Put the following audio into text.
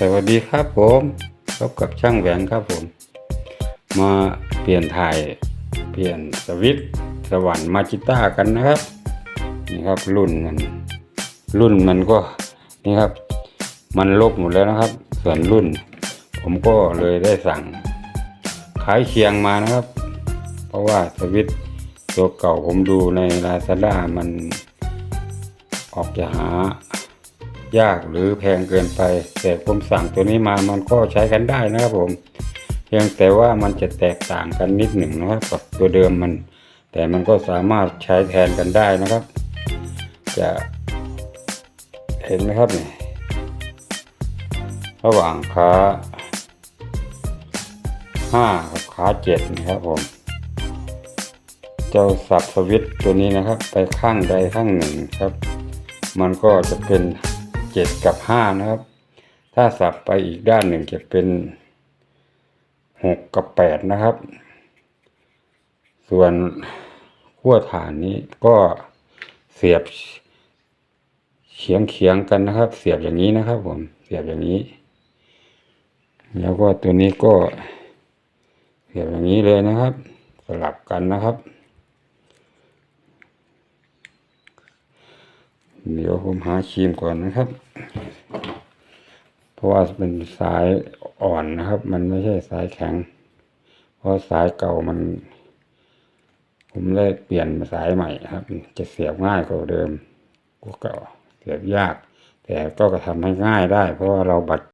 สวัสดีครับผมพบกับช่างแหวนครับผม มาเปลี่ยนถ่ายเปลี่ยนสวิตสวรรค์มาจิต้ากันนะครับ นี่ครับรุ่นมันรุ่นมันก็นี่ครับ มันลบหมดแล้วนะครับ ส่วนรุ่น ผมก็เลยได้สั่งขายเคียงมานะครับ เพราะว่าสวิตตัวเก่าผมดูใน Lazada มันออกจะหา ยากหรือแพงเกินไป แต่ผมสั่งตัวนี้มามันก็ใช้กันได้นะครับผม เพียงแต่ว่ามันจะแตกต่างกันนิดหนึ่งนะครับกับตัวเดิมมัน แต่มันก็สามารถใช้แทนกันได้นะครับ จะเห็นไหมครับเนี่ยระหว่างขาห้ากับขาเจ็ดนะครับผมเจ้าสับสวิตตัวนี้นะครับ ไปข้างใดข้างหนึ่งครับ มันก็จะเป็น เจ็ดกับห้านะครับ ถ้าสับไปอีกด้านหนึ่งจะเป็นหกกับแปดนะครับ ส่วนขั้วฐานนี้ก็เสียบเฉียงเฉียงๆกันนะครับ เสียบอย่างนี้นะครับ ผมเสียบอย่างนี้ แล้วก็ตัวนี้ก็เสียบอย่างนี้เลยนะครับ สลับกันนะครับ เดี๋ยวผมหาครีมก่อนนะครับ เพราะว่าเป็นสายอ่อนนะครับ มันไม่ใช่สายแข็ง เพราะสายเก่ามัน ผมเลยเปลี่ยนสายใหม่ครับ จะเสียบง่ายกว่าเดิมกว่าเก่าเสียบยาก แต่ก็ทำให้ง่ายได้ เพราะว่าเราบัด